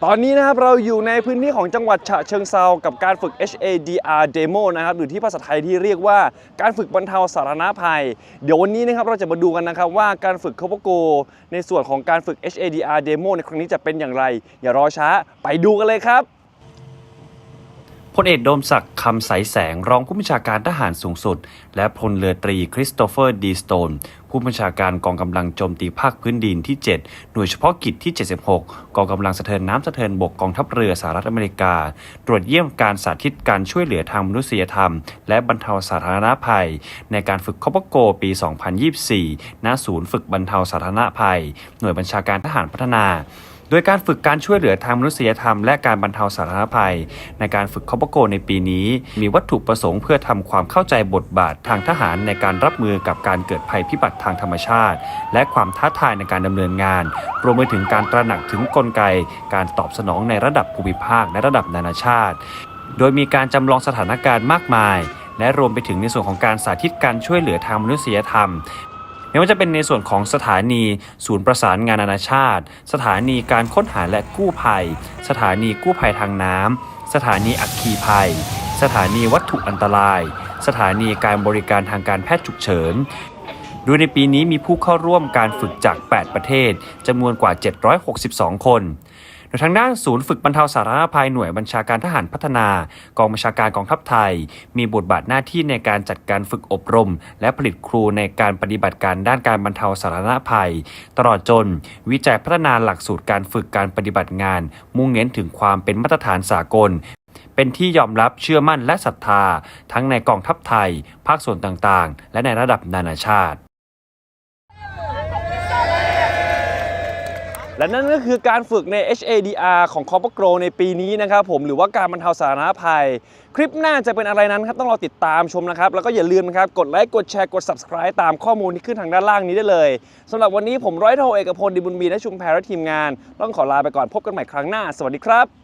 ตอนนี้นะครับเราอยู่ในพื้นที่ของจังหวัดฉะเชิงเซากับการฝึก HADR Demo นะครับหรือที่ภาษาไทยที่เรียกว่าการฝึกบรรเทาสาธารณภัย เดี๋ยววันนี้นะครับเราจะมาดูกันนะครับว่าการฝึก c o p o g o ในส่วนของการฝึก HADR Demo ในครั้งนี้จะเป็นอย่างไร อย่ารอช้าไปดูกันเลยครับ พลเอกโดมศักดิ์คำใสแสงรองผู้บัญชาการทหารสูงสุด และพลเรือตรีคริสโตเฟอร์ดีสโตน ผู้บัญชาการกองกำลังโจมตีภาคพื้นดินที่ 7 หน่วยเฉพาะกิจที่ 76 กองกำลังสะเทินน้ำสะเทินบกกองทัพเรือสหรัฐอเมริกา ตรวจเยี่ยมการสาธิตการช่วยเหลือทางมนุษยธรรม และบรรเทาสาธารณภัย ในการฝึกคอปโกปี 2024 ณ ศูนย์ฝึกบรรเทาสาธารณภัย หน่วยบัญชาการทหารพัฒนา โดยการฝึกการช่วยเหลือทางมนุษยธรรมและการบรรเทาสาธารณภัย ในการฝึกคอปโกในปีนี้ มีวัตถุประสงค์เพื่อทำความเข้าใจบทบาททางทหารในการรับมือกับการเกิดภัยพิบัติทางธรรมชาติ และความท้าทายในการดำเนินงาน รวมไปถึงการตระหนักถึงกลไก การตอบสนองในระดับภูมิภาคและระดับนานาชาติ โดยมีการจำลองสถานการณ์มากมายและรวมไปถึงในส่วนของการสาธิตการช่วยเหลือทางมนุษยธรรม ไม่ว่าจะเป็นในส่วนของสถานี ศูนย์ประสานงานนานาชาติ สถานีการค้นหาและกู้ภัย สถานีกู้ภัยทางน้ำสถานีอัคคีภัย สถานีวัตถุอันตราย สถานีการบริการทางการแพทย์ฉุกเฉินโดยในปีนี้มีผู้เข้าร่วมการฝึกจาก 8 ประเทศจำนวนกว่า 762 คน โดยทางด้านศูนย์ฝึกบรรเทาสาธารณภัยหน่วยบัญชาการทหารพัฒนา กองบัญชาการกองทัพไทย มีบทบาทหน้าที่ในการจัดการฝึกอบรม และผลิตครูในการปฏิบัติการด้านการบรรเทาสาธารณภัย ตลอดจน วิจัยพัฒนาหลักสูตรการฝึกการปฏิบัติงาน มุ่งเน้นถึงความเป็นมาตรฐานสากลเป็นที่ยอมรับเชื่อมั่นและศรัทธา ทั้งในกองทัพไทย ภาคส่วนต่างๆ และในระดับนานาชาติ และนั่นก็คือการฝึกใน HADR ของ c o p g r o ในปีนี้นะครับผมหรือว่าการบรรเทาสาธารณภัย คลิปหน้าจะเป็นอะไรนั้นครับต้องรอติดตามชมนะครับ แล้วก็อย่าลืมนะครับ กดไลค์กดแชร์กด Subscribe ตามข้อมูลที่ขึ้นทางด้านล่างนี้ได้เลยสำหรับวันนี้ผมร้อยโทเอกพลดิบุญมีและชุมแพรและทีมงาน ต้องขอลาไปก่อนพบกันใหม่ครั้งหน้า สวัสดีครับ